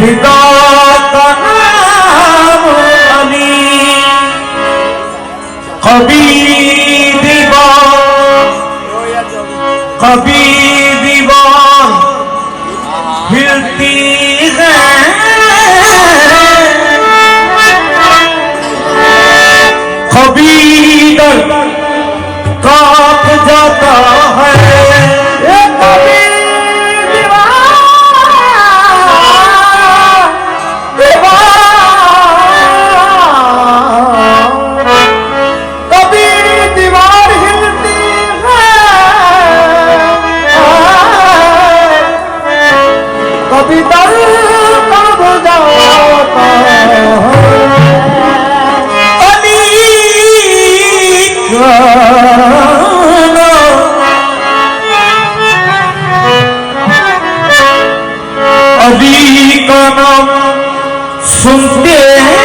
ਫਿਦਾ ਕਾ ਨਾਮ ਅਲੀ ਕਬੀ ਦੀਵਾਰ ਕਬੀ ਦੀਵਾਰ ਹਿਲਤੀ काप जाता है अली का नाम सुनते हैं।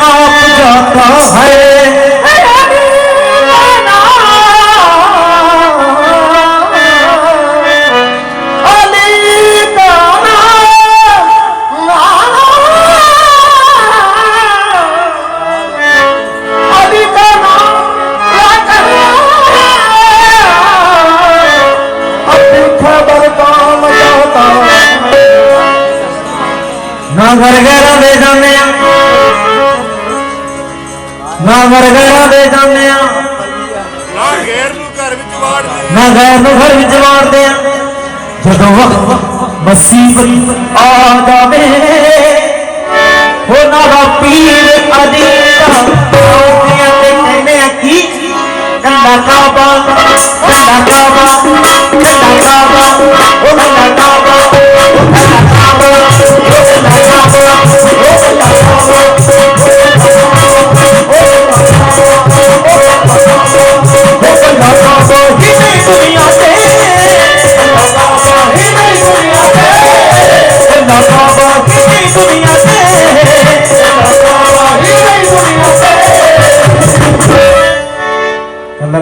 काप जाता है। ਘਰਾਂ ਦੇ ਜਾਂਦੇ ਆ। ਨਾ ਘਰਾਂ ਦੇ ਜਾਂਦੇ ਆ। ਨਾ ਗੈਰ ਨੂੰ ਘਰ ਵਿੱਚ ਵਾੜਦੇ ਨਾ ਗੈਰ ਨੂੰ ਘਰ ਵਿੱਚ ਵਾੜਦੇ ਆ। ਜਦੋਂ ਵਕਤ ਮੁਸੀਬਤ ਆ ਜਾਵੇ ਹੋ ਨਾ ਦਾ ਪੀਰ ਅਲੀ ਦਾ ਆਉਂਦੇ ਤੇ ਆ ਕੀ ਕੰਡਾ ਕਾਬਾ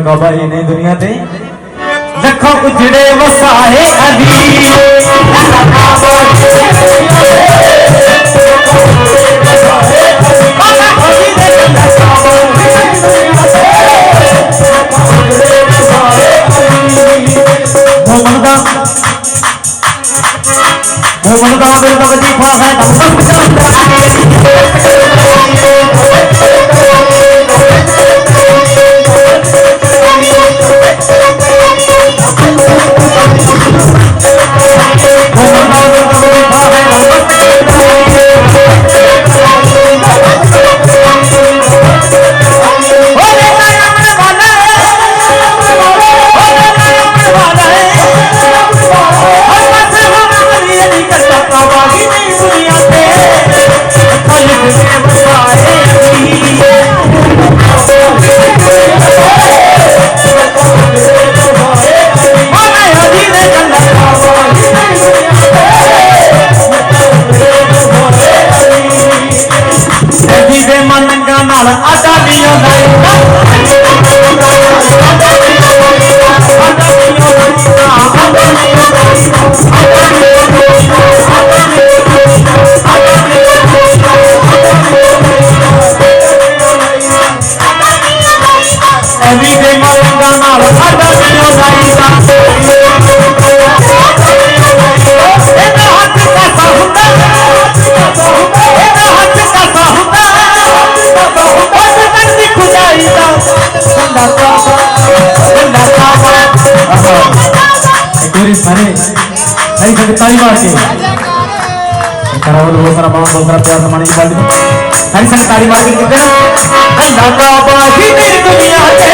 ਕਾਬਾ ਹੀ ਨਹੀਂ ਦੁਨੀਆ ਤੇ। ਲੱਖਾਂ ਉਜੜੇ ਵਸਾਏ ਅਲੀ ತಾಳಿಬಾಸಿ ಕರವಲು ಹೋಗರ ಬಾವು ಹೋಗರ ಪ್ಯಾರ ಮನೆಗೆ ಬಾಡಿ ಹರಿಸನ ತಾಳಿಬಾಸಿ ಅಂಧಕಾಬಾಹಿ ನಿರ್ದುನಿಯಾತೆ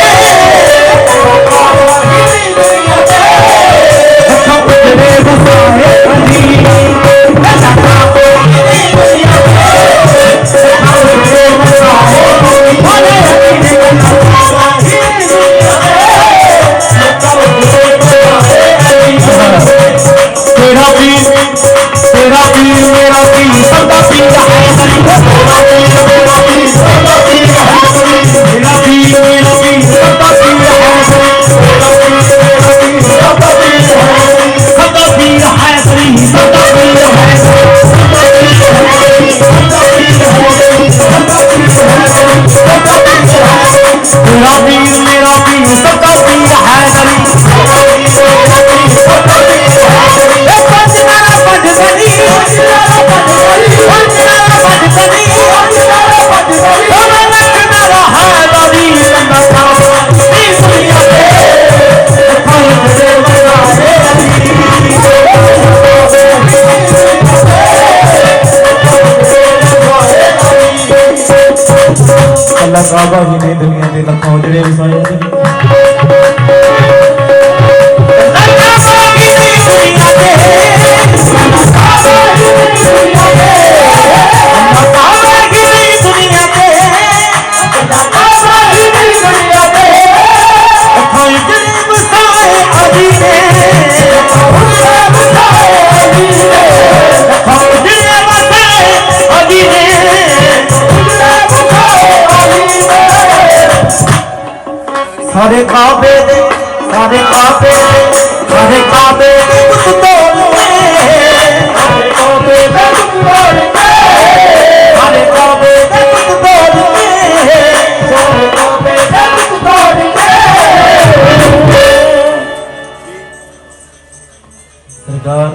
ਸਰਦਾਰ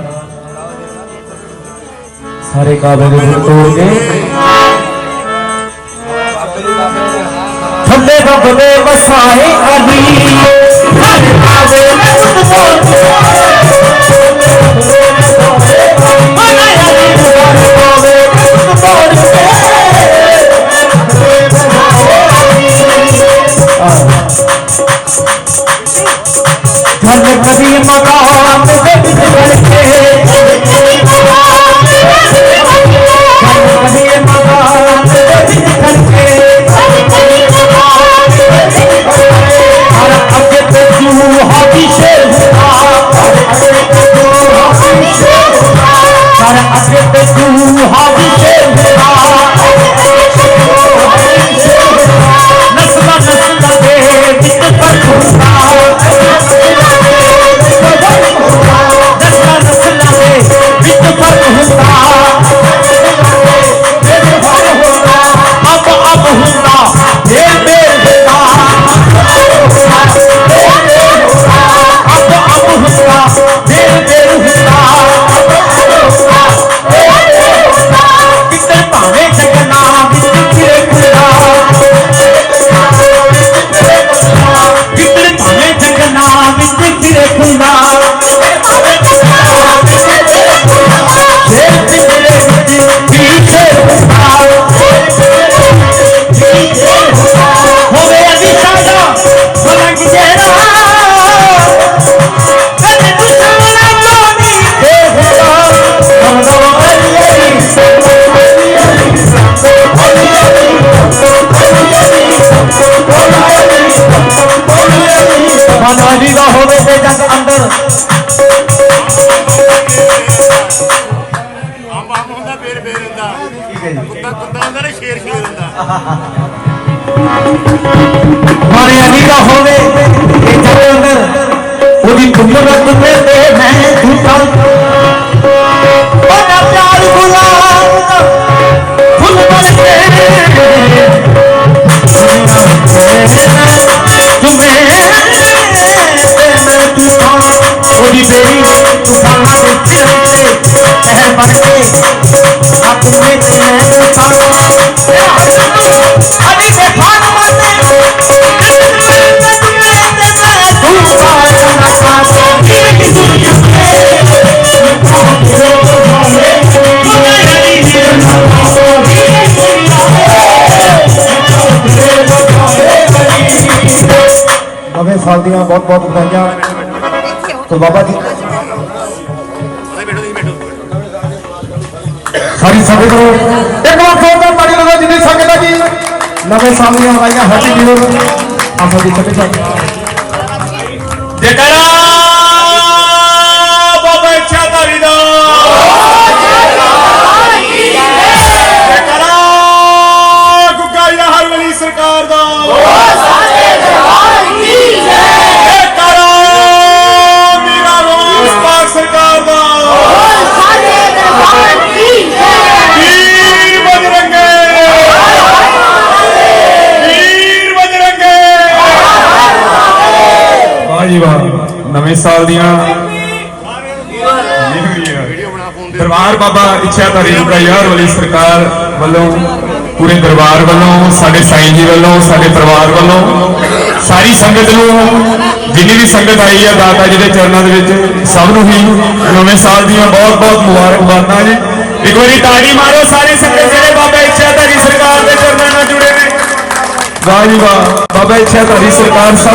ਸਾਰੇ ਕਾਬੇ ਦੇ ਮੁੱਖ ਤੋੜ ਕੇ ਥੱਲੇ ਬੱਬੇ ਵਸਾਏ ਅਲੀ ਹਰ ਕਾਬੇ ਦੇ ਮੁੱਖ ਤੋੜ ਕੇ ਅੰਦਰ ਆਪ ਹੁੰਦਾ ਫੇਰ ਫੇਰ ਹੁੰਦਾ। ਕੁੱਤਾ ਕੁੱਤਾ ਹੁੰਦਾ ਨਾ ਸ਼ੇਰ ਸ਼ੇਰ ਹੁੰਦਾ। ਮਾਰੇ ਅਲੀ ਦਾ ਹੋਵੇ ਇਹ ਜਰੇ ਅੰਦਰ। ਉਹਦੀ ਕੁੱਲਤ ਕੁੱਤੇ ਸਾਲ ਦੀਆਂ ਬਹੁਤ ਬਹੁਤ ਵਧਾਈਆਂ। ਤੇ ਬਾਬਾ ਜੀ ਉਹਦੇ ਬੈਠੋ ਤੁਸੀਂ ਸਾਰੀ ਸੰਗਤ ਨੂੰ ਇੱਕ ਵਾਰ ਜ਼ੋਰਦਾਰ ਤਾੜੀ ਲਗਾਓ, ਜਿੰਨੀ ਸੰਗਤ ਹੈ ਜੀ। ਨਵੇਂ ਸਾਲ ਦੀਆਂ ਵਧਾਈਆਂ ਹੈਪੀ ਨਿਊ ਆਪਾਂ ਜੀ ਚੱਲੇ ਸਾਲ ਦੀਆਂ। ਦਰਬਾਰ ਬਾਬਾ ਇੱਛਾਧਾਰੀ ਯਾਰ ਵਾਲੀ ਸਰਕਾਰ ਵੱਲੋਂ, ਪੂਰੇ ਦਰਬਾਰ ਵੱਲੋਂ, ਸਾਡੇ ਸਾਈਂ ਜੀ ਵੱਲੋਂ, ਸਾਡੇ ਪਰਿਵਾਰ ਵੱਲੋਂ, ਸਾਰੀ ਸੰਗਤ ਨੂੰ, ਜਿੰਨੀ ਵੀ ਸੰਗਤ ਆਈ ਹੈ ਦਾਤਾ ਜੀ ਦੇ ਚਰਨਾਂ ਦੇ ਵਿੱਚ, ਸਭ ਨੂੰ ਹੀ ਨਵੇਂ ਸਾਲ ਦੀਆਂ ਬਹੁਤ ਬਹੁਤ ਮੁਬਾਰਕਬਾਦਾਂ ਜੀ। ਇੱਕ ਵਾਰੀ ਤਾੜੀ ਮਾਰੋ ਸਾਰੇ ਸੰਗਤ ਜਿਹੜੇ ਬਾਬਾ ਇੱਛਾਧਾਰੀ ਸਰਕਾਰ ਦੇ ਚਰਨਾਂ ਨਾਲ ਜੁੜੇ ਨੇ। ਵਾਹ ਜੀ ਵਾਹ। ਬਾਬਾ ਇੱਛਾਧਾਰੀ ਸਰਕਾਰ ਸਭ